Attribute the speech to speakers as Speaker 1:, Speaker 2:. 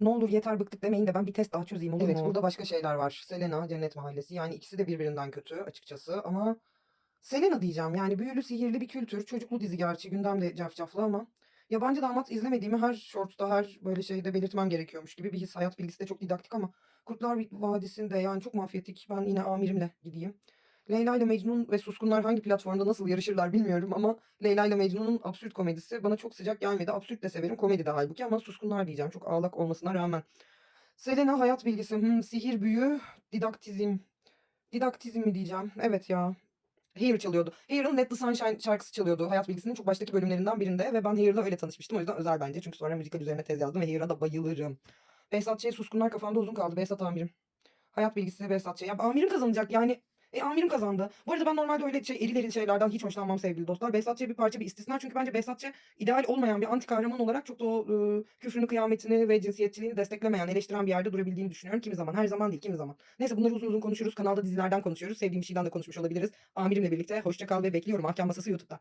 Speaker 1: Ne olur yeter bıktık demeyin de ben bir test daha çözeyim olur
Speaker 2: Evet
Speaker 1: mu?
Speaker 2: burada başka şeyler var. Selena, Cennet Mahallesi. Yani ikisi de birbirinden kötü açıkçası ama Selena diyeceğim. Yani büyülü sihirli bir kültür. Çocuklu dizi gerçi gündemde cafcaflı ama yabancı damat izlemediğimi her shortsta her böyle şeyde belirtmem gerekiyormuş gibi bir his. Hayat bilgisi de çok didaktik ama Kurtlar Vadisi'nde yani çok mafyatik. Ben yine amirimle gideyim. Leyla ile Mecnun ve Suskunlar hangi platformda nasıl yarışırlar bilmiyorum ama Leyla ile Mecnun'un absürt komedisi bana çok sıcak gelmedi. Absürt de severim, komedi de halbuki ama Suskunlar diyeceğim. Çok ağlak olmasına rağmen. Selena hayat bilgisi, hmm, sihir büyü, didaktizm. Didaktizm mi diyeceğim? Evet ya. Hair çalıyordu. Hair'ın Let the Sunshine şarkısı çalıyordu. Hayat bilgisinin çok baştaki bölümlerinden birinde ve ben Hair'la öyle tanışmıştım. O yüzden özel bence. Çünkü sonra müzikal üzerine tez yazdım ve Hair'a da bayılırım. Behzat Ç. Suskunlar kafamda uzun kaldı. Behzat amirim. Hayat bilgisi Behzat Ç. Ya amirim kazanacak yani. E amirim kazandı. Bu arada ben normalde öyle şey eril eril şeylerden hiç hoşlanmam sevgili dostlar. Behzat Ç. bir parça bir istisna. Çünkü bence Behzat Ç. ideal olmayan bir anti kahraman olarak çok da o e, küfrünü, kıyametini ve cinsiyetçiliğini desteklemeyen, eleştiren bir yerde durabildiğini düşünüyorum. Kimi zaman, her zaman değil, kimi zaman. Neyse bunları uzun uzun konuşuruz. Kanalda dizilerden konuşuyoruz. Sevdiğim şeyden de konuşmuş olabiliriz. Amirimle birlikte hoşça kal ve bekliyorum. Ahkam Masası YouTube'da.